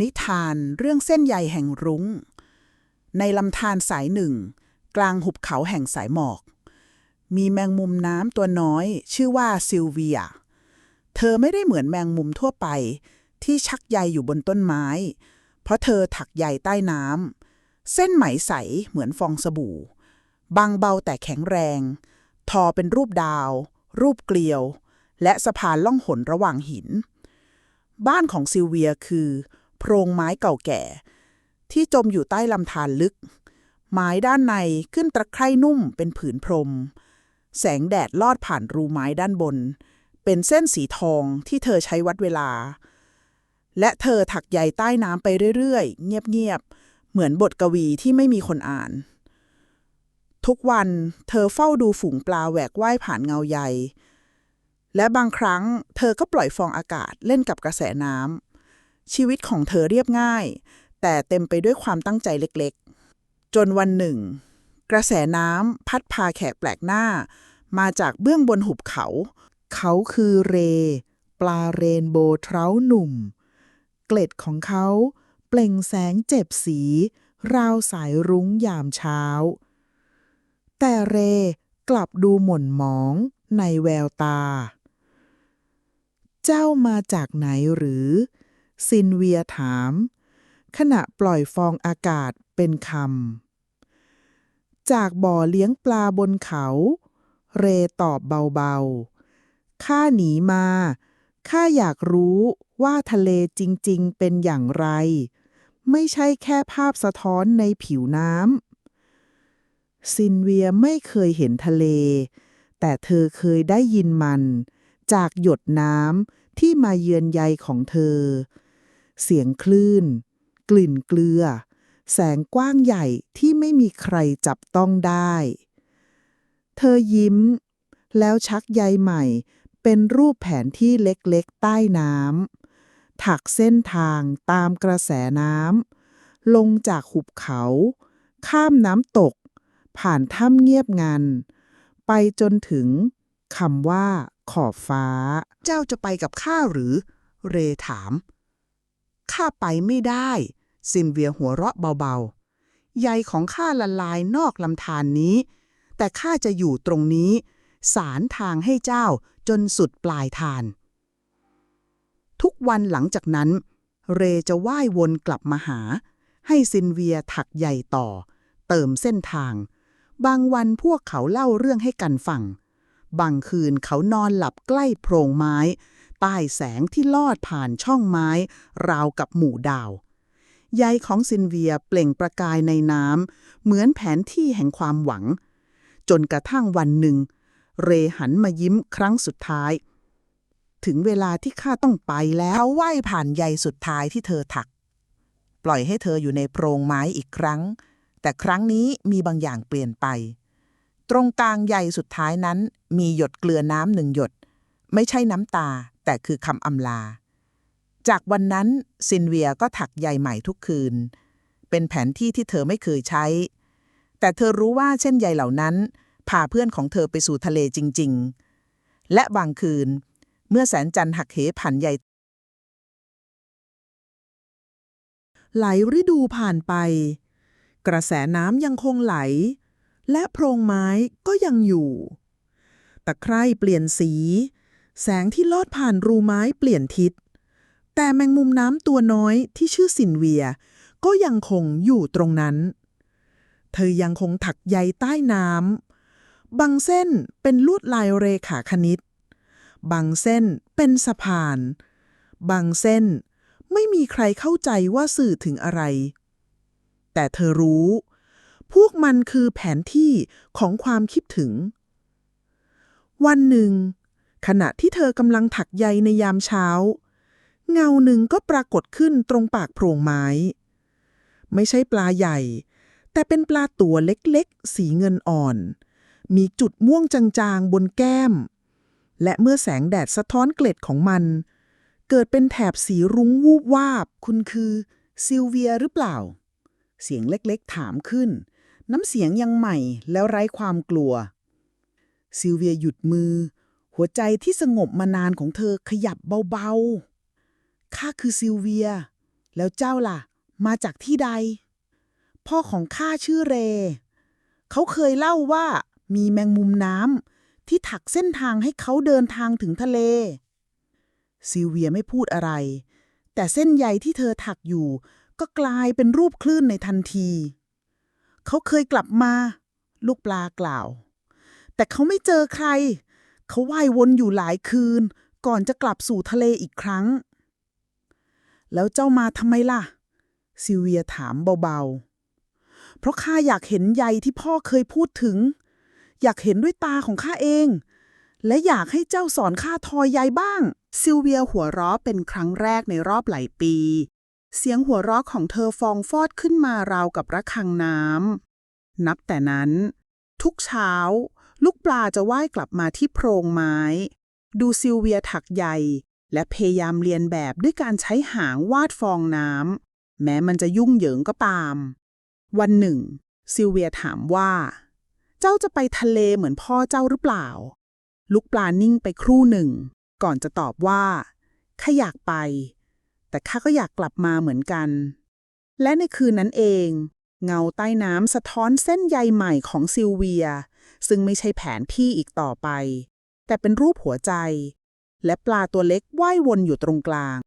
นิทานเรื่องเส้นใยแห่งรุง้ง ในลำธารสายหนึ่ง กลางหุบเขาแห่งสายหมอก มีแมงมุมน้ำตัวน้อย ชื่อว่าซิลเวีย เธอไม่ได้เหมือนแมงมุมทั่วไป ที่ชักใยอยู่บนต้นไม้ เพราะเธอถักใยใต้น้ำเส้นไหมใสเหมือนฟองสบู่ บางเบาแต่แข็งแรง ทอเป็นรูปดาว รูปเกลียว และสะพานล่องหนระหว่างหิน บ้านของซิลเวียคือ โพรงไม้เก่าแก่ ที่จมอยู่ใต้ลำธารลึก ไม้ด้านในขึ้นตะไคร่นุ่มเป็นผืนพรม แสงแดดลอดผ่านรูไม้ด้านบน เป็นเส้นสีทองที่เธอใช้วัดเวลา และเธอถักใยใต้น้ำไปเรื่อยๆ เงียบๆ เหมือนบทกวีที่ไม่มีคนอ่าน ทุกวันเธอเฝ้าดูฝูงปลาแหวกว่ายผ่านเงาใยและบางครั้งเธอก็ปล่อยฟองอากาศเล่นกับกระแสน้ำ ชีวิตของเธอเรียบง่าย แต่เต็มไปด้วยความตั้งใจเล็กๆ จนวันหนึ่ง กระแสน้ำพัดพาแขกแปลกหน้า มาจากเบื้องบนหุบเขา เขาคือเร ปลาเรนโบว์เทราหนุ่ม เกล็ดของเขาเปล่งแสงเจ็บสี ราวสายรุ้งยามเช้า แต่เรกลับดูหม่นหมองในแววตา เจ้ามาจากไหนหรือ ซินเวียถาม ขณะปล่อยฟองอากาศเป็นคำ จากบ่อเลี้ยงปลาบนเขา เรตอบเบาๆ ข้าหนีมา ข้าอยากรู้ว่าทะเลจริงๆเป็นอย่างไร ไม่ใช่แค่ภาพสะท้อนในผิวน้ำ ซินเวียไม่เคยเห็นทะเล แต่เธอเคยได้ยินมัน จากหยดน้ำที่มาเยือนใยของเธอ เสียงคลื่น กลิ่นเกลือ แสงกว้างใหญ่ที่ไม่มีใครจับต้องได้ เธอยิ้ม แล้วชักใยใหม่ เป็นรูปแผนที่เล็กๆใต้น้ำ ถักเส้นทางตามกระแสน้ำ ลงจากหุบเขา ข้ามน้ำตก ผ่านถ้ำเงียบงัน ไปจนถึงคำว่าขอบฟ้า เจ้าจะไปกับข้าหรือ เรถาม ข้าไปไม่ได้ ซินเวียหัวเราะเบาๆ ใยของข้าละลายนอกลำธารนนี้ แต่ข้าจะอยู่ตรงนี้ สารทางให้เจ้าจนสุดปลายทาน ทุกวันหลังจากนั้น เรจะว่ายวนกลับมาหา ให้ซินเวียถักใยต่อ เติมเส้นทาง บางวันพวกเขาเล่าเรื่องให้กันฟัง บางคืนเขานอนหลับใกล้โพรงไม้ ใต้แสงที่ลอดผ่านช่องไม้ ราวกับหมู่ดาว ใยของซินเวียเปล่งประกายในน้ำ เหมือนแผนที่แห่งความหวัง จนกระทั่งวันหนึ่ง เรหันมายิ้มครั้งสุดท้าย ถึงเวลาที่ข้าต้องไปแล้วเขาว่ายผ่านใยสุดท้ายที่เธอถัก ปล่อยให้เธออยู่ในโพรงไม้อีกครั้ง แต่ครั้งนี้มีบางอย่างเปลี่ยนไป ตรงกลางใยสุดท้ายนั้นมีหยดเกลือน้ำหนึ่งหยด ไม่ใช่น้ำตา แต่คือคำอำลา จากวันนั้นซินเวียก็ถักใยใหม่ทุกคืน เป็นแผนที่ที่เธอไม่เคยใช้ แต่เธอรู้ว่าเช่นใยเหล่านั้นพาเพื่อนของเธอไปสู่ทะเลจริง ๆ และบางคืน เมื่อแสงจันหักเหผ่านใยหลายฤดูผ่านไป กระแสน้ำยังคงไหล และโพรงไม้ก็ยังอยู่ ตะไคร่เปลี่ยนสี แสงที่ลอดผ่านรูไม้เปลี่ยนทิศ แต่แมงมุมน้ำตัวน้อยที่ชื่อซินเวีย ก็ยังคงอยู่ตรงนั้น เธอยังคงถักใยใต้น้ำ บางเส้นเป็นลวดลายเรขาคณิต บางเส้นเป็นสะพาน บางเส้นไม่มีใครเข้าใจว่าสื่อถึงอะไร แต่เธอรู้ พวกมันคือแผนที่ของความคิดถึง วันหนึ่ง ขณะที่เธอกำลังถักใยในยามเช้า เงาหนึ่งก็ปรากฏขึ้นตรงปากโพรงไม้ ไม่ใช่ปลาใหญ่ แต่เป็นปลาตัวเล็กๆ สีเงินอ่อน มีจุดม่วงจางๆ บนแก้ม และเมื่อแสงแดดสะท้อนเกล็ดของมัน เกิดเป็นแถบสีรุ้งวูบวาบ คุณคือซิลเวียหรือเปล่า เสียงเล็กๆถามขึ้น น้ำเสียงยังใหม่แล้วไร้ความกลัว ซิลเวียหยุดมือ หัวใจที่สงบมานานของเธอขยับเบาๆ ข้าคือซิลเวีย แล้วเจ้าล่ะ มาจากที่ใด พ่อของข้าชื่อเร เขาเคยเล่าว่ามีแมงมุมน้ำที่ถักเส้นทางให้เขาเดินทางถึงทะเล ซิลเวียไม่พูดอะไร แต่เส้นใยที่เธอถักอยู่ ก็กลายเป็นรูปคลื่นในทันที เขาเคยกลับมา ลูกปลากล่าว แต่เขาไม่เจอใคร เขาว่ายวนอยู่หลายคืน ก่อนจะกลับสู่ทะเลอีกครั้ง แล้วเจ้ามาทำไมล่ะ ซิเวียถามเบาๆ เพราะข้าอยากเห็นใยที่พ่อเคยพูดถึง อยากเห็นด้วยตาของข้าเอง และอยากให้เจ้าสอนข้าทอยใยบ้าง ซิเวียหัวเราะเป็นครั้งแรกในรอบหลายปี เสียงหัวเราะของเธอฟองฟอดขึ้นมาราวกับระฆังน้ำนับแต่นั้น ทุกเช้า ลูกปลาจะว่ายกลับมาที่โพรงไม้ ดูซิลเวียถักใยและพยายามเรียนแบบด้วยการใช้หางวาดฟองน้ำแม้มันจะยุ่งเหยิงก็ตาม วันหนึ่ง ซิลเวียถามว่า เจ้าจะไปทะเลเหมือนพ่อเจ้าหรือเปล่า ลูกปลานิ่งไปครู่หนึ่ง ก่อนจะตอบว่าข้าอยากไป แต่ข้าก็อยากกลับมาเหมือนกัน และในคืนนั้นเอง เงาใต้น้ำสะท้อนเส้นใยใหม่ของซิลเวีย ซึ่งไม่ใช่แผนที่อีกต่อไป แต่เป็นรูปหัวใจ และปลาตัวเล็กว่ายวนอยู่ตรงกลาง